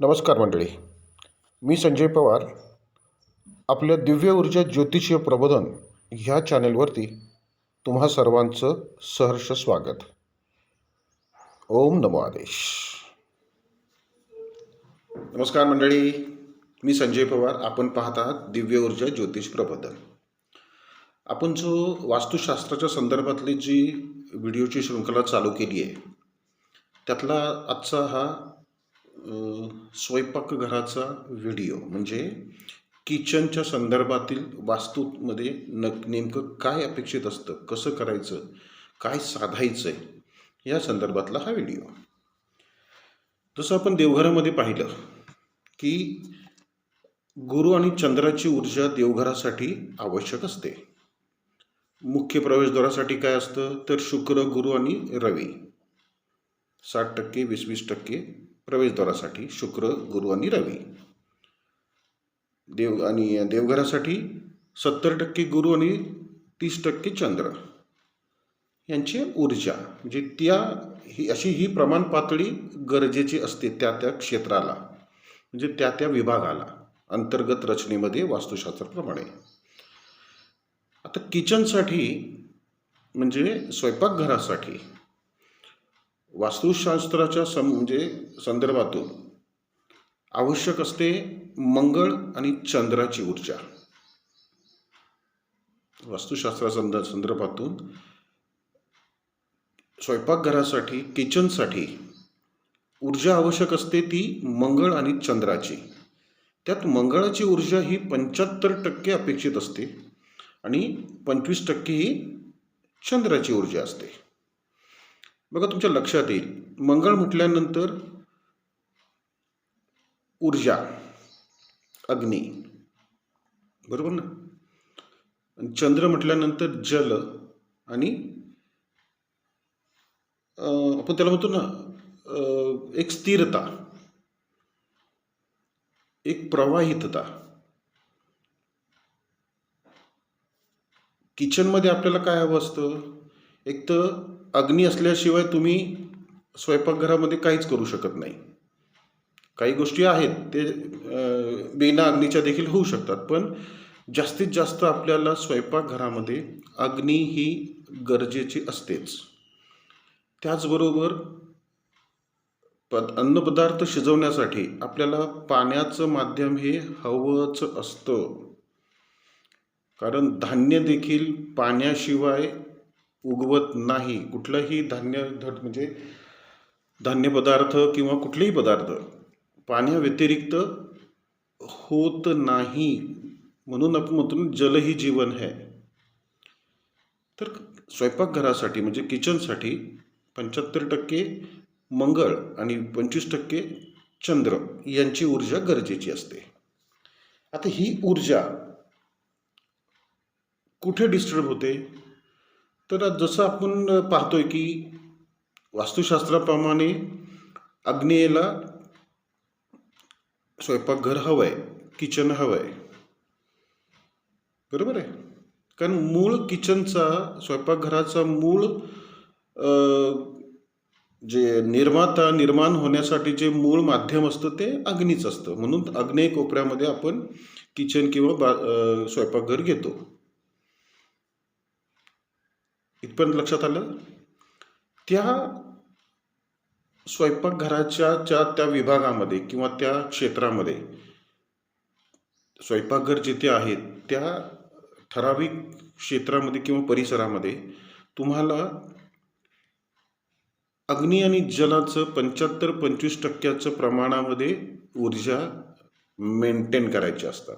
नमस्कार मंडळी. मी संजय पवार. आपल्या दिव्य ऊर्जा ज्योतिषीय प्रबोधन ह्या चॅनेलवरती तुम्हा सर्वांचं सहर्ष स्वागत. ओम नमो आदेश. नमस्कार मंडळी. मी संजय पवार. आपण पाहत आहात दिव्य ऊर्जा ज्योतिष प्रबोधन. आपण जो वास्तुशास्त्राच्या संदर्भातली जी व्हिडिओची शृंखला चालू केली आहे त्यातला आजचा हा स्वयंपाकघराचा व्हिडिओ म्हणजे किचनच्या संदर्भातील वास्तूमध्ये न नेमकं काय अपेक्षित असतं कसं करायचं काय साधायचं आहे या संदर्भातला हा व्हिडिओ. जसं आपण देवघरामध्ये पाहिलं की गुरु आणि चंद्राची ऊर्जा देवघरासाठी आवश्यक असते. मुख्य प्रवेशद्वारासाठी काय असतं तर शुक्र गुरु आणि रवी. साठ टक्के वीस वीस टक्के प्रवेशद्वारासाठी शुक्र गुरु आणि रवी. देव आणि देवघरासाठी सत्तर टक्के गुरु आणि तीस टक्के चंद्र. यांची ऊर्जा म्हणजे त्या ही अशी ही प्रमाण पातळी गरजेची असते त्या त्या क्षेत्राला म्हणजे त्या त्या विभागाला अंतर्गत रचनेमध्ये वास्तुशास्त्राप्रमाणे. आता किचनसाठी म्हणजे स्वयंपाकघरासाठी वास्तुशास्त्राच्या सं म्हणजे संदर्भातून आवश्यक असते मंगळ आणि चंद्राची ऊर्जा. वास्तुशास्त्रा संद संदर्भातून स्वयंपाकघरासाठी किचनसाठी ऊर्जा आवश्यक असते ती मंगळ आणि चंद्राची. त्यात मंगळाची ऊर्जा ही पंच्याहत्तर टक्के अपेक्षित असते आणि पंचवीस टक्के ही चंद्राची ऊर्जा असते. बघा तुमच्या लक्षात येईल. मंगळ म्हटल्यानंतर ऊर्जा अग्नी बरोबर ना? आणि चंद्र म्हटल्यानंतर जल आणि आपण त्याला म्हणतो ना एक स्थिरता एक प्रवाहितता. किचनमध्ये आपल्याला काय हवं असतं? एक तर अग्नी असल्याशिवाय तुम्ही स्वयंपाकघरामध्ये काहीच करू शकत नाही. काही गोष्टी आहेत ते बिना अग्नीच्या देखील होऊ शकतात पण जास्तीत जास्त आपल्याला स्वयंपाकघरामध्ये अग्नी ही गरजेची असतेच. त्याचबरोबर पद अन्नपदार्थ शिजवण्यासाठी आपल्याला पाण्याचं माध्यम हे हवंच असतं. कारण धान्य देखील पाण्याशिवाय उगवत नाही. कुठलंही धान्य धट म्हणजे धान्यपदार्थ किंवा कुठलेही पदार्थ पाण्याव्यतिरिक्त होत नाही. म्हणून आपण म्हणतो जल ही जीवन है. तर स्वयंपाकघरासाठी म्हणजे किचनसाठी पंच्याहत्तर टक्के मंगळ आणि पंचवीस टक्के चंद्र यांची ऊर्जा गरजेची असते. आता ही ऊर्जा कुठे डिस्टर्ब होते? तर जसं आपण पाहतोय की वास्तुशास्त्राप्रमाणे अग्नेयला स्वयंपाकघर हवं आहे किचन हवं आहे बरोबर आहे? कारण मूळ किचनचा स्वयंपाकघराचा मूळ जे निर्माता निर्माण होण्यासाठी जे मूळ माध्यम असतं ते अग्नीच असतं. म्हणून अग्नेय कोपऱ्यामध्ये आपण किचन किंवा बा स्वयंपाकघर घेतो. इथपर्यंत लक्षात आलं? त्या स्वयंपाकघराच्या ज्या त्या विभागामध्ये किंवा त्या क्षेत्रामध्ये स्वयंपाकघर जिथे आहेत त्या ठराविक क्षेत्रामध्ये किंवा परिसरामध्ये तुम्हाला अग्नी आणि जलाचं पंच्याहत्तर पंचवीस टक्क्याचं प्रमाणामध्ये ऊर्जा मेंटेन करायची असतात.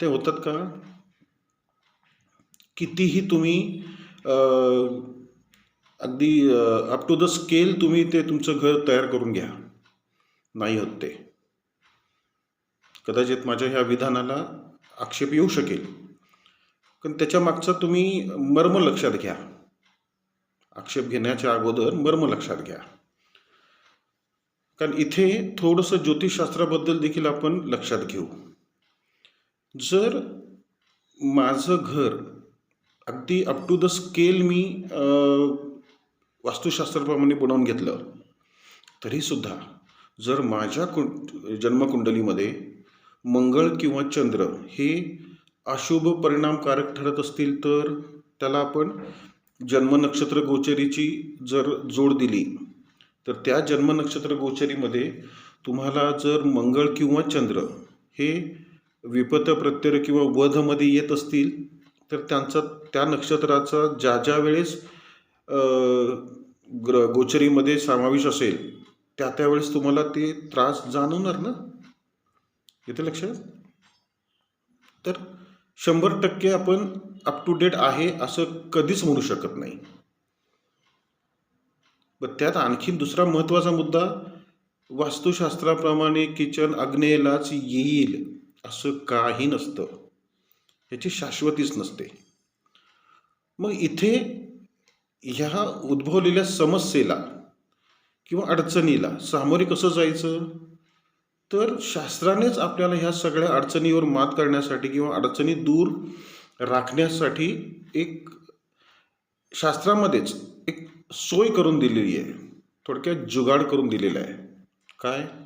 ते होतात का? कितीही तुम्ही अगदी अप टू द स्केल तुम्ही ते तुमचं घर तयार करून घ्या. नाही होत ते. कदाचित माझ्या ह्या विधानाला आक्षेप येऊ शकेल. पण त्याच्या मागचं तुम्ही मर्म लक्षात घ्या. आक्षेप घेण्याच्या अगोदर मर्म लक्षात घ्या. कारण इथे थोडंसं ज्योतिषशास्त्राबद्दल देखील आपण लक्षात घेऊ. जर माझं घर अगदी अप टू द स्केल मी वास्तुशास्त्राप्रमाणे बनवून घेतलं. तरीसुद्धा जर माझ्या कु जन्मकुंडलीमध्ये मंगळ किंवा चंद्र हे अशुभ परिणामकारक ठरत असतील तर त्याला आपण जन्मनक्षत्र गोचरीची जर जोड दिली तर त्या जन्मनक्षत्र गोचरीमध्ये तुम्हाला जर मंगळ किंवा चंद्र हे विपत प्रत्यय किंवा वधमध्ये येत असतील तर त्यांचा त्या नक्षत्राचा ज्या ज्या वेळेस ग्र गोचरीमध्ये समावेश असेल त्या त्यावेळेस तुम्हाला ते त्रास जाणवणार ना? येते लक्षात? तर शंभर टक्के आपण अप टू डेट आहे असं कधीच म्हणू शकत नाही. पण त्यात आणखी दुसरा महत्त्वाचा मुद्दा वास्तुशास्त्राप्रमाणे किचन अग्नेयलाच येईल असं काही नसतं. याची शाश्वतीच नसते. मग इथे ह्या उद्भवलेल्या समस्येला किंवा अडचणीला सामोरे कसं जायचं? तर शास्त्रानेच आपल्याला ह्या सगळ्या अडचणीवर मात करण्यासाठी किंवा अडचणी दूर राखण्यासाठी एक शास्त्रामध्येच एक सोय करून दिलेली आहे. थोडक्यात जुगाड करून दिलेला आहे. काय?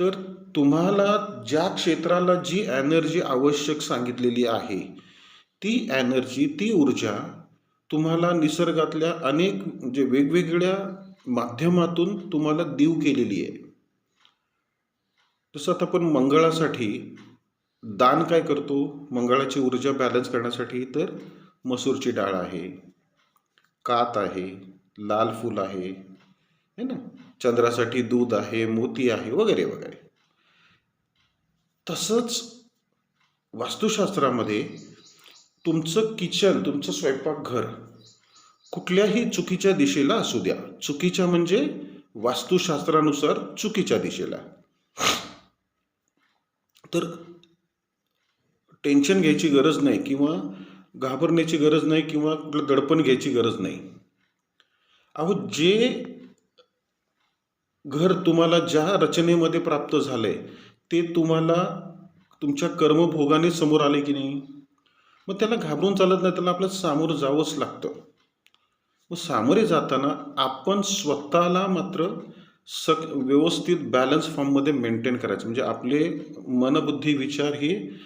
तर तुम्हाला ज्या क्षेत्राला जी एनर्जी आवश्यक सांगितलेली आहे ती एनर्जी ती ऊर्जा तुम्हाला निसर्गातल्या अनेक म्हणजे वेगवेगळ्या माध्यमातून तुम्हाला देऊ केलेली आहे. जसं आता आपण मंगळासाठी दान काय करतो? मंगळाची ऊर्जा बॅलन्स करण्यासाठी तर मसूरची डाळ आहे कात आहे लाल फूल आहे है ना? चंद्रासाठी दूध आहे मोती आहे वगैरे वगैरे. तसंच वास्तुशास्त्रामध्ये तुमचं किचन तुमचं स्वयंपाकघर कुठल्याही चुकीच्या दिशेला असू द्या. चुकीच्या म्हणजे वास्तुशास्त्रानुसार चुकीच्या दिशेला. तर टेन्शन घ्यायची गरज नाही किंवा घाबरण्याची गरज नाही किंवा कुठलं दडपण घ्यायची गरज नाही. अहो जे घर तुम्हाला ज्या रचनेमध्ये प्राप्त झालंय ते तुम्हाला तुमच्या कर्मभोगाने समोर आले की नाही? मग त्याला घाबरून चालत नाही त्याला आपलं सामोरं जावंच लागतं. मग सामोरे जाताना आपण स्वतःला मात्र सक व्यवस्थित बॅलन्स फॉर्ममध्ये मेंटेन करायचं. म्हणजे आपले मनबुद्धी विचार हे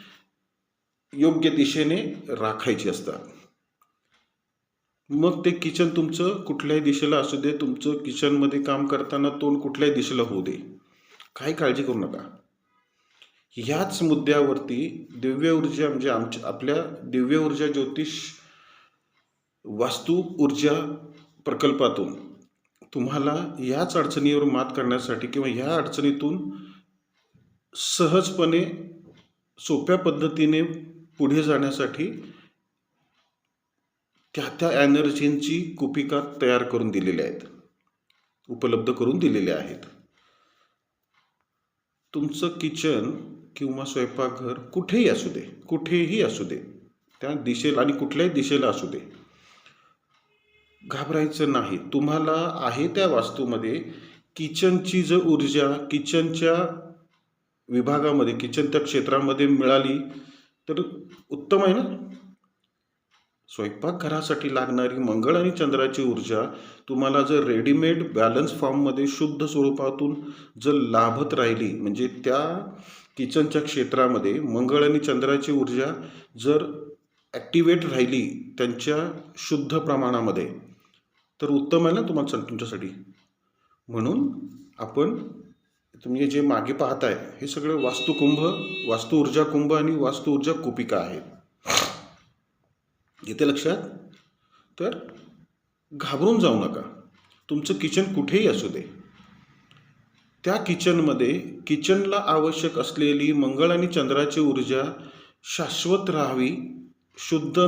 योग्य दिशेने राखायचे असतात. मग ते किचन तुमचं कुठल्याही दिशेला असू दे तुमचं किचनमध्ये काम करताना तोंड कुठल्याही दिशेला होऊ दे. काही काळजी करू नका. ह्याच मुद्द्यावरती दिव्य ऊर्जा म्हणजे आमच्या आपल्या दिव्य ऊर्जा ज्योतिष वास्तू ऊर्जा प्रकल्पातून तुम्हाला याच अडचणीवर मात करण्यासाठी किंवा ह्या अडचणीतून सहजपणे सोप्या पद्धतीने पुढे जाण्यासाठी त्या त्या एनर्जींची कुपिका तयार करून दिलेल्या आहेत. उपलब्ध करून दिलेल्या आहेत. तुमचं किचन किंवा स्वयंपाकघर कुठेही असू दे कुठेही असू दे त्या दिशेला आणि कुठल्याही दिशेला असू दे. घाबरायचं नाही. तुम्हाला आहे त्या वास्तूमध्ये किचनची जर ऊर्जा किचनच्या विभागामध्ये किचन त्या क्षेत्रामध्ये मिळाली तर उत्तम आहे ना? स्वयंपाकघरासाठी लागणारी मंगळ आणि चंद्राची ऊर्जा तुम्हाला जर रेडीमेड बॅलन्स फॉर्ममध्ये शुद्ध स्वरूपातून जर लाभत राहिली म्हणजे त्या किचनच्या क्षेत्रामध्ये मंगळ आणि चंद्राची ऊर्जा जर ॲक्टिवेट राहिली त्यांच्या शुद्ध प्रमाणामध्ये तर उत्तम आहे ना तुम्हाला तुमच्यासाठी. म्हणून आपण तुम्ही जे मागे पाहताय हे सगळं वास्तुकुंभ वास्तु ऊर्जा कुंभ आणि वास्तु ऊर्जा कुपिका आहेत. येते लक्षात? तर घाबरून जाऊ नका. तुमचं किचन कुठेही असू दे. त्या किचनमध्ये किचनला आवश्यक असलेली मंगळ आणि चंद्राची ऊर्जा शाश्वत राहावी शुद्ध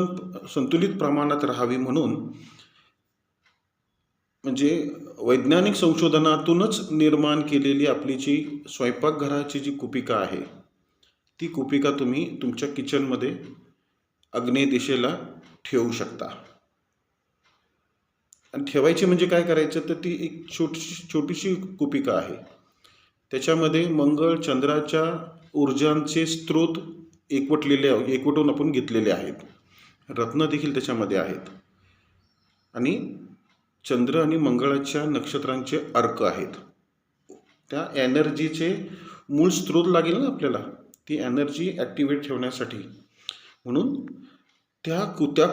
संतुलित प्रमाणात राहावी म्हणून म्हणजे वैज्ञानिक संशोधनातूनच निर्माण केलेली आपली जी स्वयंपाकघराची जी कुपिका आहे ती कुपिका तुम्ही तुमच्या किचनमध्ये अग्नेय दिशेला ठेवू शकता. आणि ठेवायची म्हणजे काय करायचं? तर ती एक छोटीशी छोटीशी कुपिका आहे. त्याच्यामध्ये मंगळ चंद्राच्या ऊर्जांचे स्रोत एकवटलेले एकवटून आपण घेतलेले आहेत. रत्न देखील त्याच्यामध्ये आहेत. आणि चंद्र आणि मंगळाच्या नक्षत्रांचे अर्क आहेत. त्या एनर्जीचे मूळ स्रोत लागेल ना आपल्याला? ती एनर्जी ॲक्टिवेट ठेवण्यासाठी. म्हणून त्या कु त्या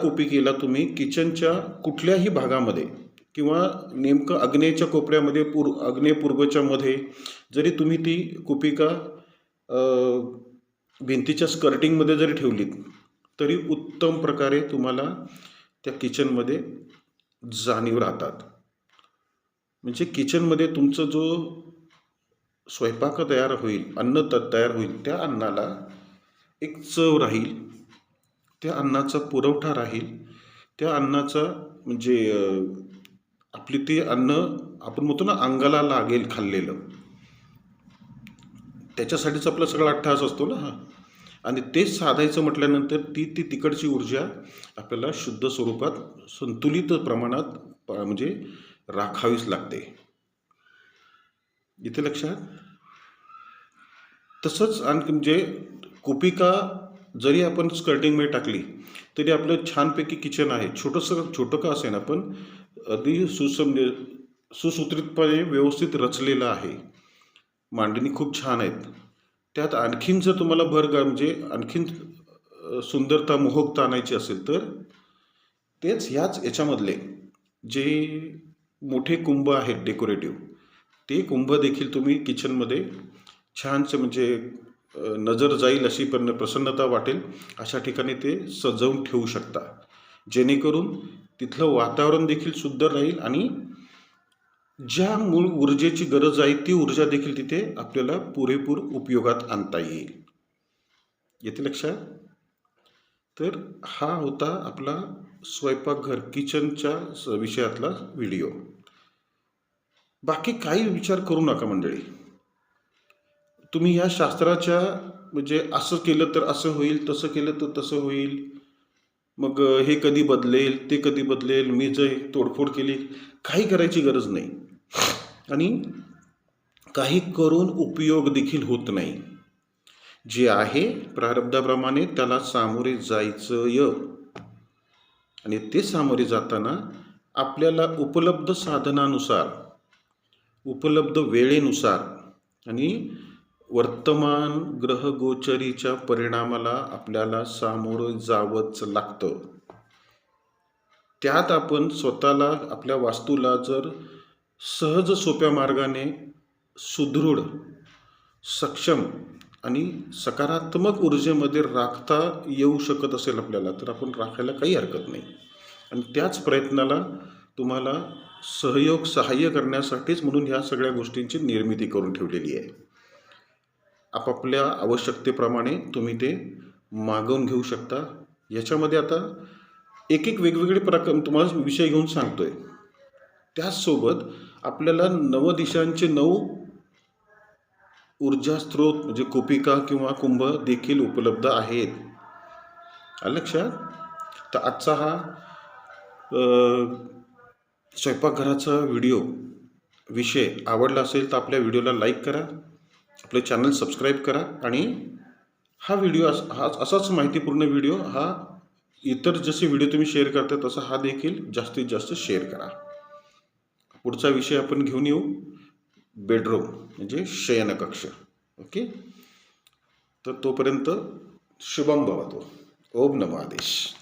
तुम्ही किचनच्या कुठल्याही भागामध्ये किंवा नेमकं अग्नेयच्या कोपऱ्यामध्ये पूर अग्नेपूर्वच्यामध्ये जरी तुम्ही ती कुपिका भिंतीच्या स्कर्टिंगमध्ये जरी ठेवलीत तरी उत्तम प्रकारे तुम्हाला त्या किचनमध्ये जाणीव राहतात. म्हणजे किचनमध्ये तुमचं जो स्वयंपाक तयार होईल अन्न त तयार होईल त्या अन्नाला एक चव राहील. त्या अन्नाचा पुरवठा राहील. त्या अन्नाचा म्हणजे आपली ते अन्न आपण म्हणतो ना अंगाला लागेल खाल्लेलं. त्याच्यासाठीच आपला सगळा अठ्ठास असतो ना हा. आणि तेच साधायचं म्हटल्यानंतर ती ती तिकडची ऊर्जा आपल्याला शुद्ध स्वरूपात संतुलित प्रमाणात म्हणजे राखावीच लागते. इथे लक्षात? तसंच आणखी म्हणजे कुपिका जरी आपण स्कर्टिंगमध्ये टाकली तरी आपलं छानपैकी किचन आहे. छोटंसं छोटं का असेल पण अगदी सुसम सुसूत्रितपणे व्यवस्थित रचलेलं आहे. मांडणी खूप छान आहेत. त्यात आणखीन जर तुम्हाला भर गा- म्हणजे आणखीन सुंदरता मोहकता आणायची असेल तर तेच ह्याच याच्यामधले जे मोठे कुंभ आहेत डेकोरेटिव्ह ते कुंभ देखील तुम्ही किचनमध्ये छानसे म्हणजे नजर जाईल अशी पण प्रसन्नता वाटेल अशा ठिकाणी ते सजवून ठेवू शकता. जेणेकरून तिथलं वातावरण देखील शुद्ध राहील आणि ज्या मूळ ऊर्जेची गरज आहे ती ऊर्जा देखील तिथे आपल्याला पुरेपूर उपयोगात आणता येईल. येते लक्षात. तर हा होता आपला स्वयंपाकघर किचनच्या स- विषयातला व्हिडिओ. बाकी काही विचार करू नका मंडळी. तुम्ही ह्या शास्त्राच्या म्हणजे असं केलं तर असं होईल तसं केलं तर तसं होईल. मग हे कधी बदलेल ते कधी बदलेल मी जर तोडफोड केली काही करायची गरज नाही. आणि काही करून उपयोग देखील होत नाही. जे आहे प्रारब्धाप्रमाणे त्याला सामोरे जायचं य आणि ते सामोरे जाताना आपल्याला उपलब्ध साधनानुसार उपलब्ध वेळेनुसार आणि वर्तमान ग्रहगोचरीच्या परिणामाला आपल्याला सामोरं जावंच लागतं. त्यात आपण स्वतःला आपल्या वास्तूला जर सहज सोप्या मार्गाने सुदृढ सक्षम आणि सकारात्मक ऊर्जेमध्ये राखता येऊ शकत असेल आपल्याला तर आपण राखायला काही हरकत नाही. आणि त्याच प्रयत्नाला तुम्हाला सहयोग सहाय्य करण्यासाठीच म्हणून ह्या सगळ्या गोष्टींची निर्मिती करून ठेवलेली आहे. आपापल्या आवश्यकतेप्रमाणे तुम्ही ते मागवून घेऊ शकता. याच्यामध्ये आता एक एक वेगवेगळे प्रकार तुम्हाला विषय घेऊन सांगतो आहे त्याचसोबत आपल्याला नवदिशांचे नऊ ऊर्जा स्रोत म्हणजे कुपिका किंवा कुंभ देखील उपलब्ध आहेत. लक्षात? तर आजचा हा स्वयंपाकघराचा व्हिडिओ विषय आवडला असेल तर आपल्या व्हिडिओला लाईक करा. आपलं चॅनल सबस्क्राईब करा आणि हा व्हिडिओ अस हा असाच माहितीपूर्ण व्हिडिओ हा इतर जसे व्हिडिओ तुम्ही शेअर करता तसा हा देखील जास्तीत जास्त शेअर करा. पुढचा विषय आपण घेऊन येऊ. बेडरूम म्हणजे शयनकक्ष. ओके? तर तोपर्यंत शुभम भवतो. ओम नमो आदेश.